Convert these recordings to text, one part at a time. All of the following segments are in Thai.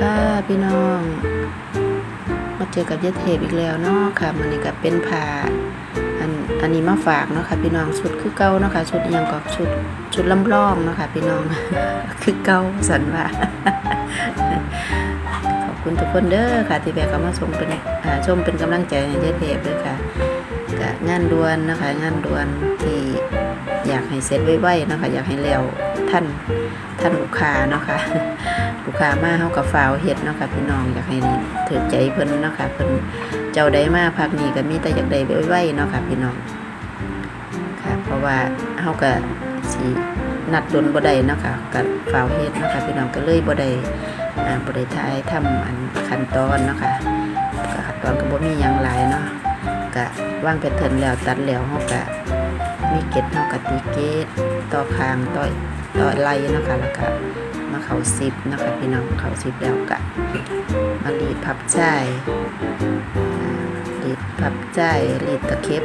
ค่ะพี่น้อง มาเจอกับยายเทพอีกแล้วเนาะค่ะมันนี่ก็เป็นผ้าอันอันนี้มาฝากเนาะค่ะพี่น้องชุดคือเก่าเนาะค่ะชุดอิหยังก็ชุดชุดลำลองเนาะค่ะพี่น้องคือเก่าสันว่าขอบคุณทุกคนเด้อค่ะที่แบกเขามาชมเป็นชมเป็นกำลังใจให้ยายเทพด้วยค่ะ งานด่วนนะคะ งานด่วนที่อยากให้เสร็จไวๆนะคะ อยากให้แล้วท่านท่านลูกค้านะคะ ลูกค้ามาเฮากับฝาวเฮ็ดนะคะพี่น้องอยากให้ถือใจเพิ่นนะคะเพิ่นเจ้าใดมาพักนี้ก็มีแต่อยากได้ไว้ๆเนาะค่ะพี่น้องค่ะ เพราะว่าเฮาก็สินัดดนบ่ได้เนาะค่ะก็ฝาวเฮ็ดนะคะพี่น้องก็เลยบ่ได้อ่าบ่ได้ทายทำอันขั้นตอนเนาะค่ะขั้นตอนก็บ่มีหยังหลายเนาะ ก็วางแพทเทิร์นแล้วตัดแล้วเฮาก็มีเกล็ดเฮาก็ตีเกล็ดต่อคางต่อต่อไหล่นะคะแล้วก็มาเขาซิปนะคะพี่น้องเขาซิปแล้วกะมารีดพับใจายอ่ารีดพับใจายรีดตะเข็บ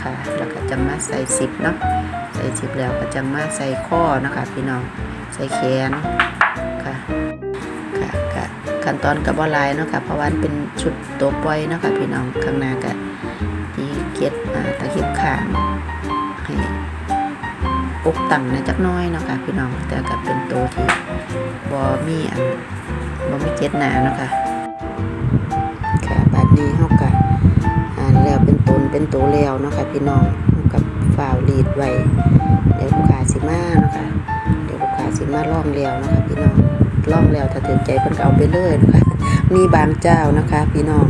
ค่ะแล้วก็จะมาใส่ซิปเนาะใส่ซิปแล้วก็จะมาใส่ข้อนะคะพี่น้องใส่แขนค่ะค่ะขั้นตอนกับบอลายเนาะค่ะเพราะว่ามันเป็นชุดตัวปล่อยเนาะค่ะพี่น้องข้างหน้าก็ เกียดตะเข็บข้างให้อกต่ำนะจักน้อยเนาะค่ะพี่น้องแต่ก็เป็นตัวที่บอมีอันบอมีเจ็ดหนาเนาะค่ะค่ะบัดนี้เฮาก็อ่านแล้วเป็นตนเป็นตัวแล้วเนาะค่ะพี่น้องกับฝ่าวรีดไว้เดี๋ยวลูกค้าสิมาเนาะค่ะเดี๋ยวลูกค้าสิมาล่องแล้วเนาะค่ะพี่น้องล่องแล้วถ้าถึงใจเพิ่นก็เอาไปเลยเนาะคะมีบางเจ้านะคะ พี่น้อง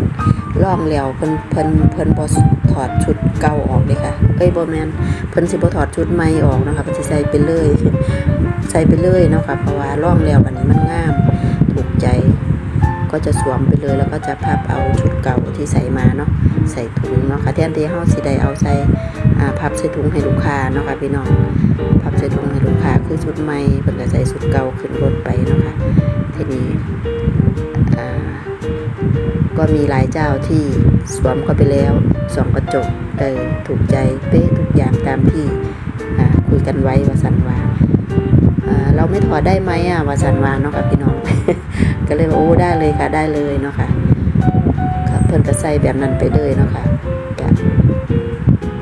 ล่องแล้วเพิ่นเพิ่นเพิ่นบ่ถอดชุดเก่าออกเลยค่ะ เอ้ยบ่แมนเพิ่นสิบ่ถอดชุดใหม่ออกนะคะเพิ่นสิใส่ไปเลยใส่ไปเลยเนาะค่ะเพราะว่าร่องแล้วบัดนี้มันงามถูกใจ ก็จะสวมไปเลยแล้วก็จะพับเอาชุดเก่าที่ใส่มาเนาะใส่ถุงเนาะค่ะแทนที่เฮาสิได้เอาใส่อ่าพับใส่ถุงให้ลูกค้าเนาะค่ะพี่น้องพับใส่ถุงให้ลูกค้าคือชุดใหม่เพิ่นก็ใส่ชุดเก่าขึ้นรถไปเนาะค่ะทีนี้อ่า ก็มีหลายเจ้าที่สวมเข้าไปแล้วส่องกระจกเออถูกใจเป๊ะทุกอย่างตามที่คุยกันไว้ว่าสันวาเราไม่ถอดได้ไหมอะว่าสันวาเนาะค่ะพี่น้อง ก็เลยว่าโอ้ได้เลยค่ะได้เลยเนาะค่ะค่ะเพิ่นก็ใส่แบบนั้นไปเลยเนาะค่ะก็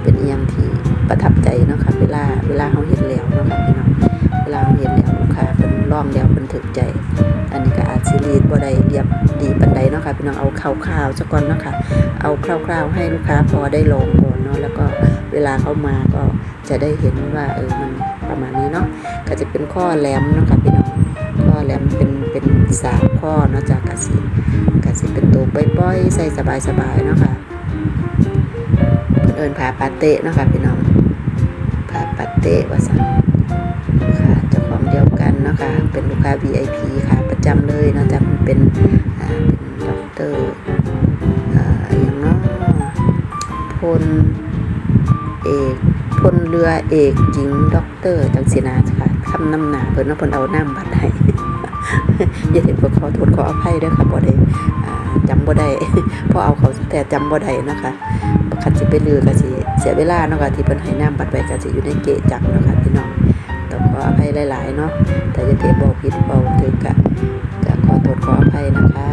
เป็นเอียงที่ประทับใจเนาะค่ะเวลาเวลาเขาเห็นแล้วเนาะค่ะพี่น้องเวลาเขาเห็นแล้ว ค้าเพิ่นลองแล้วเพิ่นถึกใจ อันนี้ก็อาจสิรีดบ่ได้เรียบดีปานใดเนาะค่ะพี่น้องเอาคร่าวๆซะก่อนเนาะค่ะเอาคร่าวๆให้ลูกค้าพอได้ลองก่อนเนาะแล้วก็เวลาเข้ามาก็จะได้เห็นว่าเออมันประมาณนี้เนาะก็จะเป็นข้อแหลมเนาะค่ะพี่น้องข้อแหลมเป็นเป็นสามข้อเนาะจากกะสิกะสิเป็นตัวป้อยๆใส่สบายๆเนาะค่ะเพิ่นเอิญผาปาเตะเนาะค่ะพี่น้องผาปาเตะว่าสั่น นนะคะเป็นลูกค้า VIP ค่ะประจำเลยนะจากเป็นด็อกเตอร์อย่างเนาะพลเอกพลเรือเอกหญิงด็อกเตอร์จังสินาค่ะคำนำหนาเพิ่นเนาะเพิ่นเอาน้ำบัตรให้อย่าเห็นพวกขอโทษขออภัยด้วยค่ะบ่ได้จำบ่ได้เพราะเอาเขาแต่จำบ่ได้นะคะคันสิไปลือก็สิเสียเวลาเนาะค่ะที่เพิ่นให้น้ำบัตรไว้ก็สิอยู่ในเกะจักเนาะค่ะพี่น้อง องขออภัยหลายๆเนาะแต่อย่าเทบอกผิดเบาถึงกะก็ขอโทษขออภัยนะคะ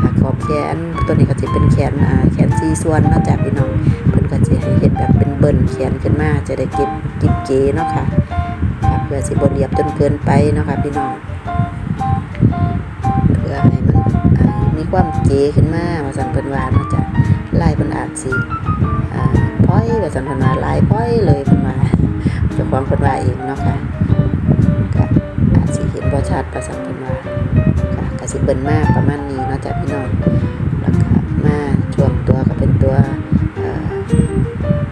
ค่ะขอบแขนตัวนี้ก็สิเป็นแขนอ่าแขนสี่ส่วนนาะจากพี่น้องเพิ่นก็สิให้เฮ็ดแบบเป็นเบิ่นแขนขึ้นมาจะได้เก็บกิบเก๋เนาะค่ะค่ะเพื่อสิบ่เรียบจนเกินไปเนาะค่ะพี่น้องเพื่อให้มันมีความเก๋ขึ้นมาว่าสันเพิ่นว่าเนาะจ้ะลายเพิ่นอาจสิอ่าพ้อยว่าสันเพิ่นว่าลายพ้อยเลยเพิ่นว่าเจ้าของเพิ่นว่าเองเนาะค่ะ บ่ชัดว่าสันเพิ่นว่าค่ะก็สิเบิ่นมาประมาณนี้เนาะจ้ะพี่น้องแล้วก็มาช่วงตัวก็เป็นตัวเอ่อ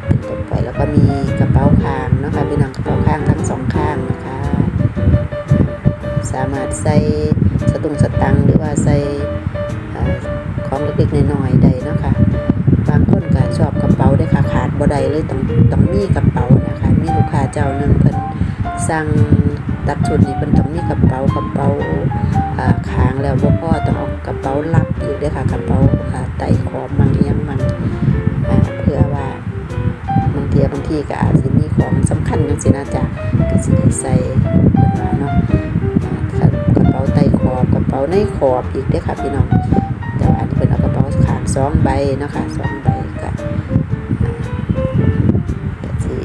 เป็นตัวปล่อยแล้วก็มีกระเป๋าข้างเนาะค่ะพี่น้องกระเป๋าข้างทั้งสองข้างนะคะ สามารถใส่สตุงสตังหรือว่าใส่ของเล็กๆน้อยๆได้เนาะคะบางคนก็ชอบกระเป๋าได้ค่ะขาดบ่ได้เลยต้องต้องมีกระเป๋านะคะ มีลูกค้าเจ้าหนึ่งเพิ่นสั่ง ตัดชุดนี่เพิ่นต้องมีกระเป๋ากระเป๋าอ่างแล้วบ่พอต้องเอากระเป๋าลับอีกเด้อค่ะกระเป๋าไต่ขอบมังเอียงมังเพื่อว่าบางทีบางทีก็อาจสิมีของสำคัญจังซี่นะจ๊ะก็สิได้ใส่เพิ่นว่าเนาะกระเป๋าไต่ขอบกระเป๋าในขอบอีกเด้อค่ะพี่น้องแต่ว่าอันนี้เป็นเอากระเป๋าขางสองใบเนาะค่ะสองใบก็ก็สิ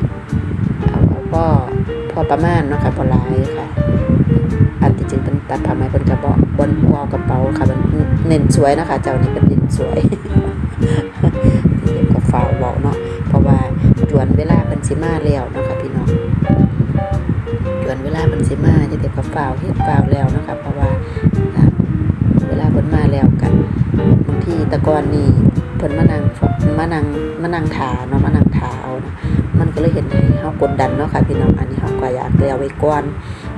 เอาเอาพ่อ อประมาณเนาะค่ะพอหลายค่ะ อันที่จริงเป็นตัดผ้าไหมเป็นกระบอกบนวอลกระเป๋าค่ะมันเน้นสวยนะคะ เจ้านี้เป็นเน้นสวยที่เด็กก็ฝากบอกเนาะเพราะว่าจวนเวลาเป็นสิมาแล้วเนาะคะพี่น้องจวนเวลาเป็นสิมาจะเด็กก็ฝากเฮ็ดฝากแล้วนะคะเพราะว่าเวลาเพิ่นมาแล้วกันบางทีตะกอนนี่เพิ่นมานั่งมานั่งมานั่งถาเนาะมานั่งถาเอานะ มันก็เลยเห็นให้เฮากดดันเนาะค่ะพี่น้องอันนี้เฮาก็อยากแล้วไว้ก่อน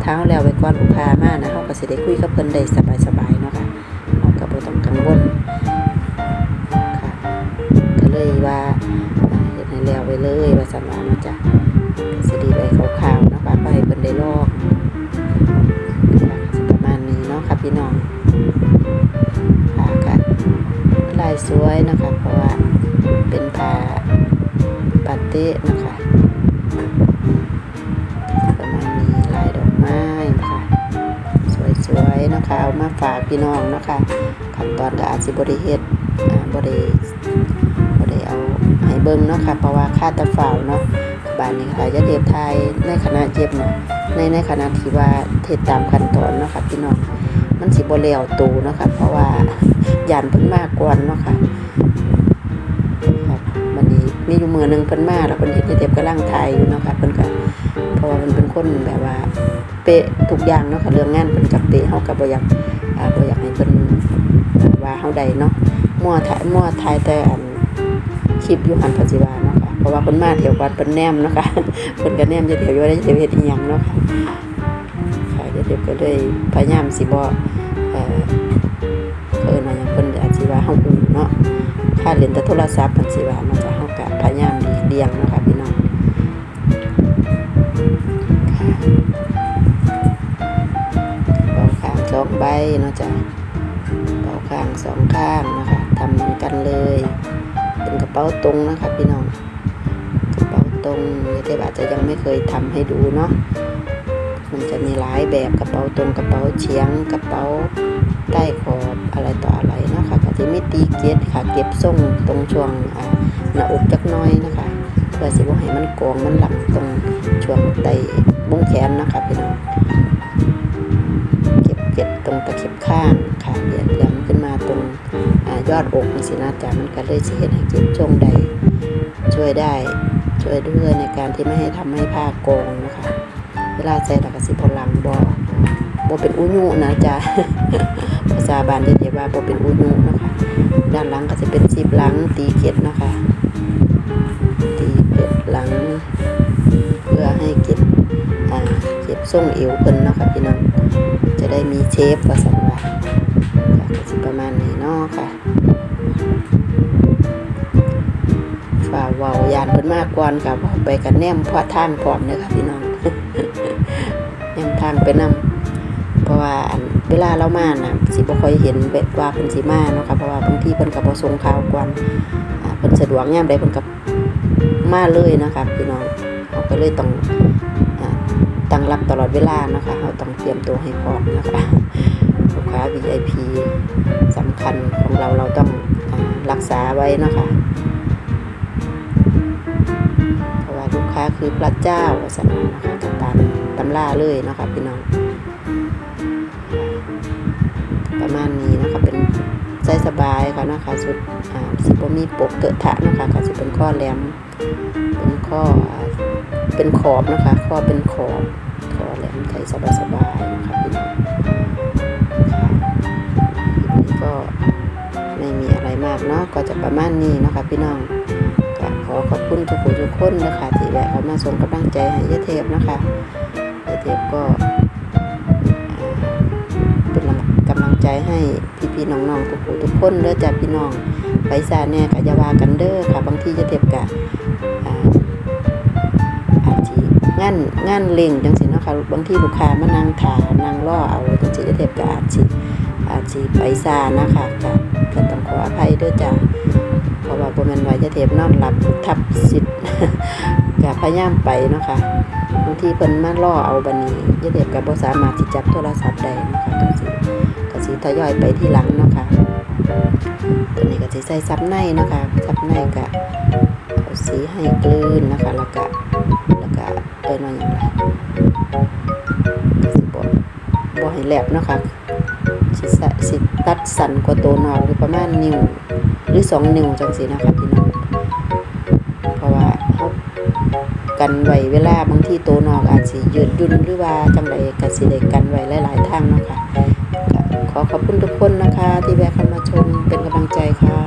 เท้าแล้วไว้ก่อนลูกค้ามานะเขาก็สิได้คุยกับเพิ่นได้สบายๆเนาะค่ะเขาก็บ่ต้องกังวลค่ะก็เลยว่าเฮ็ดให้แล้วไว้เลยว่าซั่นว่าเนาะจ้ะก็สิดีไว้คร่าวๆเนาะค่ะบ่ให้เพิ่นได้ลอกประมาณนี้เนาะค่ะพี่น้องค่ะก็ลายสวยนะคะเพราะว่าเป็นผ้าปาเต้นะคะ นะคะเอามาฝากพี่น้องนะคะขั้นตอนก็อาจสิบริเฮ็ดบริบริเอาให้เบิ่งเนาะค่ะเพราะว่าค่าตะฝ่าวเนาะบ้านนี้ค่ะจะเทปไทยในคณะเจ็บเนาะในในคณะที่ว่าเทศตามขั้นตอนเนาะค่ะพี่น้องมันสิบ่แล้วตูเนาะค่ะเพราะว่ายานเพิ่นมากกว่าเนาะค่ะครับวันนี้มีอยู่มือหนึ่งเพิ่นมาแล้วเพิ่นเฮ็ดให้เทปกำลังถ่ายอยู่เนาะค่ะเพิ่นก็ เพราะว่ามันเป็นคนแบบว่าเป๊ะทุกอย่างเนาะค่ะเรื่องงานเพิ่นกับเป๊ะเฮาก็บ่อยากบ่อยากให้เพิ่นว่าเฮาใดเนาะมั่วถ่ายมั่วถ่ายแต่อันคลิปอยู่หันปัจจุบันเนาะค่ะเพราะว่าเพิ่นมาเที่ยวก่อนเพิ่นแนมเนาะค่ะเพิ่นก็แนมจะเที่ยวอยู่ได้จะเที่ยวเฮ็ดอีหยังเนาะค่ะค่ะเดี๋ยวก็เลยพยายามสิบ่เอ่อเอิ้นว่าหยังเพิ่นอาจสิว่าเฮาหูเนาะถ้าเล่นแต่โทรศัพท์เพิ่นสิว่ามันจะเฮาก็พยายามหลีเลี่ยงเนาะค่ะพี่น้อง องใบเนาะจ้ะเป่าข้างสองข้างนะคะทำเหมือนกันเลย เป็นกระเป๋าตรงนะคะพี่น้องกระเป๋าตรงเทบอาจจะยังไม่เคยทำให้ดูเนาะมันจะมีหลายแบบกระเป๋าตรงกระเป๋าเฉียงกระเป๋าใต้ขอบอะไรต่ออะไรนะคะก็จะไมีตีเกตค่ะ เก็บส่งตรงช่วงหน้าอกจักน้อยนะคะเพื่อสิว่าให้มันโกงมันหลังตรงช่วงไตบุ้งแขนนะคะพี่น้อง ก็บตรงตะเข็บข้างค่ะเหรียญเหลี่ยมขึ้นมาตรงอยอดอกนี่สินะจ๊ะมันก็เลยสิเห็นให้เก็บช่วงใด ช่วยได้ช่วยด้วยในการที่ไม่ให้ทำให้ผ้าโกงนะคะเวลาใส่ตะกสิพลังบอบอเป็นอุยุนะจ๊ะภาษาบาลจะเรียกว่าบอเป็นอุยุนะคะด้านหลังก็จะเป็นซีบหลังตีเก็ดนะคะตีเก็ดหลัง เพื่อให้เก็บเก็บทรงเอวเพิ่นนะคะพี่น้อง จะได้มีเชฟว่าสันว่าค่ะก็สิประมาณนี้เนาะค่ะฝ่าเวายานเพิ่นมากก่อนค่ะเว้าไปกันแนมพอทางพร้อมเด้อค่ะพี่น้องแนมทางไปนำเพราะว่าอันเวลาเรามาน่ะสิบ่ค่อยเห็นแบบว่าเพิ่นสิมาเนาะค่ะเพราะว่าบางทีเพิ่นก็บ่ส่งข่าวก่อนเพิ่นสะดวกยามใดเพิ่นก็มาเลยนะคะพี่น้องเราก็เลยต้อง ตั้งรับตลอดเวลานะคะเราต้องเตรียมตัวให้พร้อมนะคะลูกค้า VIP สำคัญของเราเราต้องอรักษาไว้นะคะเพราะว่าลูกค้าคือพระเจ้าว่าสนนะคะกับตามตำราเลยนะคะพี่น้อง ประมาณนี้นะคะเป็นใส่สบายค่ะนะคะสุดสิบมีปกเกอะทะนะคะก็สิเป็นข้อแหลมเป็นข้อ เป็นขอบนะคะขอเป็นขอบขอแหลมใส่สบายๆนะคะพี่น้องคลิปนี้ก็ไม่มีอะไรมากเนาะก็จะประมาณนี้นะคะพี่น้องก็ขอขอบคุณทุกคนทุกคนนะคะที่แวะเข้ามาส่งกำลังใจให้ยะเทพนะคะยะเทพก็เป็นกำลังใจให้พี่ๆน้องๆทุกคนทุกคนเด้อจ้ะพี่น้องไปซาแน่กะอยาวากันเด้อค่ะบางทียะเทพกะานงานเล่งจังซี่เนะคะบางที่ลูกค้ามานั่งถานั่งรอเอาจังซี่จะเทบก็อาจสิอาจสิไปซานะคะก็ก็ต้องขออภัยด้อจ้ะเพราะว่าบ่แม่นว่าจะเทบนอนหลับทับสิทธิ์ก็พยายามไปเนาะค่ะบางทีเพิ่นมารอเอาบัดนี้จะเทบก็บ่สามารถสิจับโทรศัพท์ได้เนาะค่ะก็สิก็สิสิทยอยไปที่หลังเนาะค่ะตัวนี้ก็สิใส่ซับในเนาะค่ะซับในก็เอาสีให้กลืนนะคะแล้วก็ แล้วก็เอิ้นว่าหยังล่ะสิบ่บ่ให้แหลบเนาะค่ะสิสสิตัดสั้นกว่าตัวนอกรือประมาณนิ้วหรือสองนิ้วจังซี่นะคะพี่น้องเพราะว่าเฮากันไว้เวลาบางทีโตวนอกอาจสิยืดยุ่นหรือว่าจังไดก็สิได้กันไว้หลาย ๆทางเนาะค่ะขอขอบคุณทุกคนนะคะ ที่แวะเข้ามาชมเป็นกำลังใจค่ะ